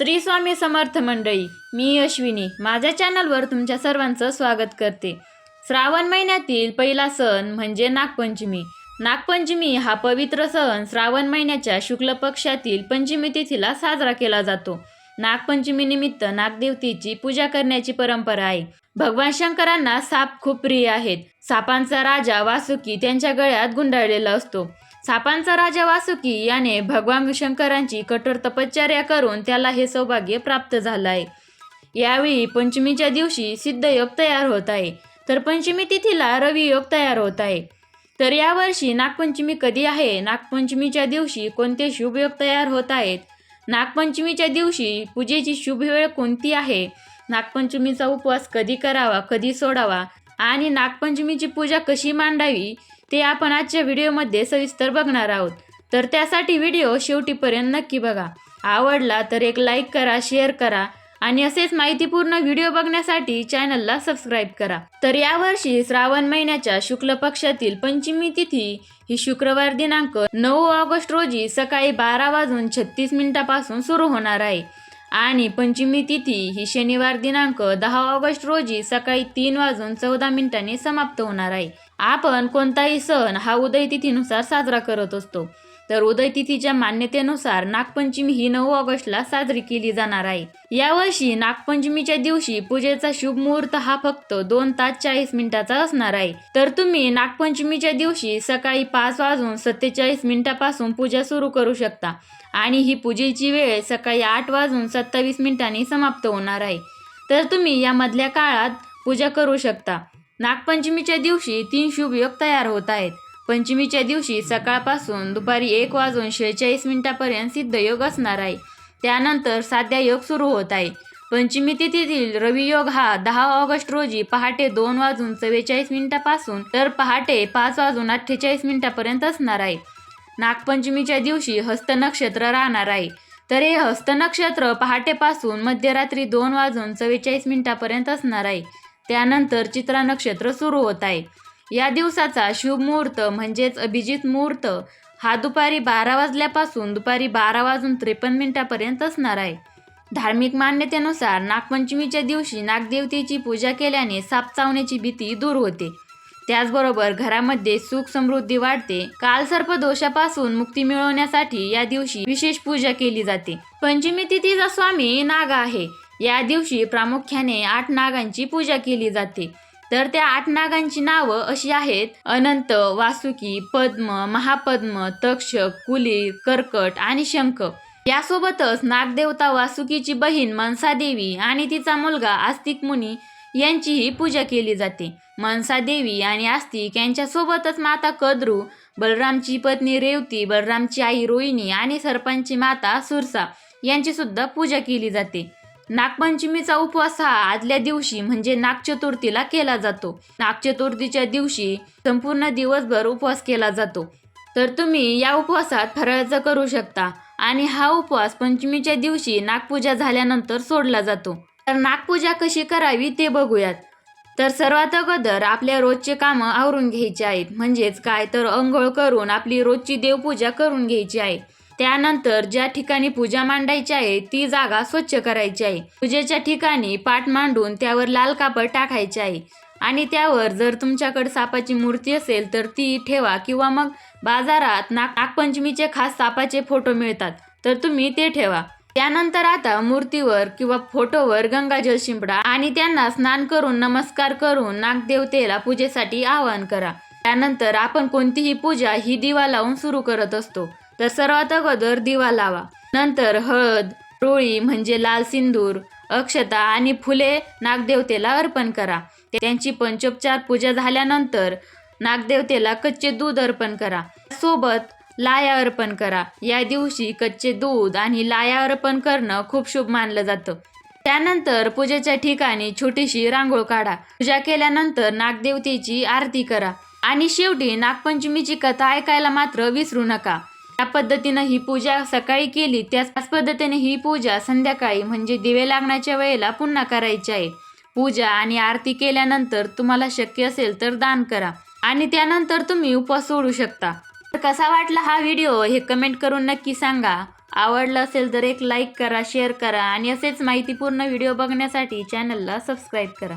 श्री स्वामी समर्थ मंडळी मी अश्विनी. माझ्या चॅनलवर तुमच्या सर्वांचं स्वागत करते. श्रावण महिन्यातील पहिला सण म्हणजे नागपंचमी. नागपंचमी हा पवित्र सण श्रावण महिन्याच्या शुक्ल पक्षातील पंचमी तिथीला साजरा केला जातो. नागपंचमी निमित्त नागदेवतेची पूजा करण्याची परंपरा आहे. भगवान शंकरांना साप खूप प्रिय आहेत. सापांचा राजा वासुकी त्यांच्या गळ्यात गुंडाळलेला असतो. सापांचा राजा वासुकी याने भगवान शंकरांची कठोर तपश्चर्या करून त्याला हे सौभाग्य प्राप्त झालं आहे यावेळी पंचमीच्या दिवशी सिद्धयोग तयार होत आहे. तर पंचमी तिथीला रवी योग तयार होत आहे. तर यावर्षी नागपंचमी कधी आहे? नागपंचमीच्या दिवशी कोणते शुभयोग तयार होत आहेत? नागपंचमीच्या दिवशी पूजेची शुभ वेळ कोणती आहे? नागपंचमीचा उपवास कधी करावा कधी सोडावा? आणि नागपंचमीची पूजा कशी मांडावी? ते आपण आजच्या व्हिडिओमध्ये सविस्तर बघणार आहोत. तर त्यासाठी व्हिडिओ शेवटीपर्यंत नक्की बघा. आवडला तर एक लाईक करा शेअर करा आणि असेच माहितीपूर्ण व्हिडिओ बघण्यासाठी चॅनलला सबस्क्राईब करा. तर यावर्षी श्रावण महिन्याच्या शुक्ल पक्षातील पंचमी तिथी ही शुक्रवार दिनांक नऊ ऑगस्ट रोजी सकाळी बारा वाजून छत्तीस मिनिटापासून सुरू होणार आहे. आणि पंचमी तिथी ही शनिवार दिनांक दहा ऑगस्ट रोजी सकाळी तीन वाजून चौदा मिनिटांनी समाप्त होणार आहे. आपण कोणताही सण हा उदयतिथीनुसार साजरा करत असतो. तर उदयतिथीच्या मान्यतेनुसार नागपंचमी ही नऊ ऑगस्टला साजरी केली जाणार आहे. यावर्षी नागपंचमीच्या दिवशी पूजेचा शुभ मुहूर्त हा फक्त दोन तास चाळीस मिनिटाचा असणार आहे. तर तुम्ही नागपंचमीच्या दिवशी सकाळी पाच वाजून सत्तेचाळीस मिनिटापासून पूजा सुरू करू शकता. आणि ही पूजेची वेळ सकाळी आठ वाजून सत्तावीस मिनिटांनी समाप्त होणार आहे. तर तुम्ही यामधल्या काळात पूजा करू शकता. नागपंचमीच्या दिवशी तीन शुभ योग तयार होत आहेत. पंचमीच्या दिवशी सकाळपासून दुपारी एक वाजून शेहेचाळीस मिनिटापर्यंत सिद्धयोग असणार आहे. त्यानंतर साध्या योग सुरू होत आहे पंचमी तिथीतील रवियोग हा दहा ऑगस्ट रोजी पहाटे दोन वाजून चव्वेचाळीस मिनिटापासून तर पहाटे पाच वाजून अठ्ठेचाळीस मिनिटापर्यंत असणार आहे. नागपंचमीच्या दिवशी हस्त नक्षत्र राहणार आहे. तर हे हस्त नक्षत्र पहाटेपासून मध्यरात्री दोन वाजून चव्वेचाळीस मिनिटापर्यंत असणार आहे. त्यानंतर चित्रा नक्षत्र सुरू होत आहे. या दिवसाचा शुभ मुहूर्त म्हणजेच अभिजित मुहूर्त हा दुपारी बारा वाजल्यापासून दुपारी बारा वाजून त्रेपन्न मिनिटापर्यंत असणार आहे. धार्मिक मान्यतेनुसार नागपंचमीच्या दिवशी नागदेवतेची पूजा केल्याने साप चावण्याची भीती दूर होते. त्याचबरोबर घरामध्ये सुख समृद्धी वाढते. कालसर्प दोषापासून मुक्ती मिळवण्यासाठी या दिवशी विशेष पूजा केली जाते. पंचमी तिथीचा स्वामी नागा आहे. या दिवशी प्रामुख्याने आठ नागांची पूजा केली जाते. तर त्या आठ नागांची नावं अशी आहेत अनंत वासुकी पद्म महापद्म तक्षक कुलीर कर्कट आणि शंख. यासोबतच नागदेवता वासुकीची बहीण मनसादेवी आणि तिचा मुलगा आस्तिक मुनी यांचीही पूजा केली जाते. मनसादेवी आणि आस्तिक यांच्यासोबतच माता कद्रू बलरामची पत्नी रेवती बलरामची आई रोहिणी आणि सरपंची माता सुरसा यांची सुद्धा पूजा केली जाते. नागपंचमीचा उपवास हा आदल्या दिवशी म्हणजे नागचतुर्थीला केला जातो. नागचतुर्थीच्या दिवशी संपूर्ण दिवसभर उपवास केला जातो. तर तुम्ही या उपवासात फराळाचं करू शकता आणि हा उपवास पंचमीच्या दिवशी नागपूजा झाल्यानंतर सोडला जातो. तर नागपूजा कशी करावी ते बघूयात. तर सर्वात अगोदर आपल्या रोजचे कामं आवरून घ्यायचे आहेत. म्हणजेच काय तर अंघोळ करून आपली रोजची देवपूजा करून घ्यायची आहे. त्यानंतर ज्या ठिकाणी पूजा मांडायची आहे ती जागा स्वच्छ करायची आहे. पूजेच्या ठिकाणी पाट मांडून त्यावर लाल कापड टाकायचे आहे. आणि त्यावर जर तुमच्याकडे सापाची मूर्ती असेल तर ती ठेवा किंवा मग बाजारात नाग नागपंचमीचे खास सापाचे फोटो मिळतात तर तुम्ही ते ठेवा. त्यानंतर आता मूर्तीवर किंवा फोटोवर गंगाजल शिंपडा आणि त्यांना स्नान करून नमस्कार करून नागदेवतेला पूजेसाठी आवाहन करा. त्यानंतर आपण कोणतीही पूजा ही दिवा लावून सुरू करत असतो. तर सर्वात अगोदर दिवा लावा. नंतर हळद रोळी म्हणजे लाल सिंदूर अक्षता आणि फुले नागदेवतेला अर्पण करा. त्यांची पंचोपचार पूजा झाल्यानंतर नागदेवतेला कच्चे दूध अर्पण करा. सोबत लाया अर्पण करा. या दिवशी कच्चे दूध आणि लाया अर्पण करणं खूप शुभ मानलं जातं. त्यानंतर पूजेच्या ठिकाणी छोटीशी रांगोळ काढा. पूजा केल्यानंतर नागदेवतेची आरती करा. आणि शेवटी नागपंचमीची कथा ऐकायला मात्र विसरू नका. त्या पद्धतीनं ही पूजा सकाळी केली त्याच पद्धतीने ही पूजा संध्याकाळी म्हणजे दिवे लागण्याच्या वेळेला पुन्हा करायची आहे. पूजा आणि आरती केल्यानंतर तुम्हाला शक्य असेल तर दान करा आणि त्यानंतर तुम्ही उपवास सोडू शकता. तर कसा वाटला हा व्हिडिओ हे कमेंट करून नक्की सांगा. आवडलं असेल तर एक लाईक करा शेअर करा आणि असेच माहितीपूर्ण व्हिडिओ बघण्यासाठी चॅनलला सबस्क्राईब करा.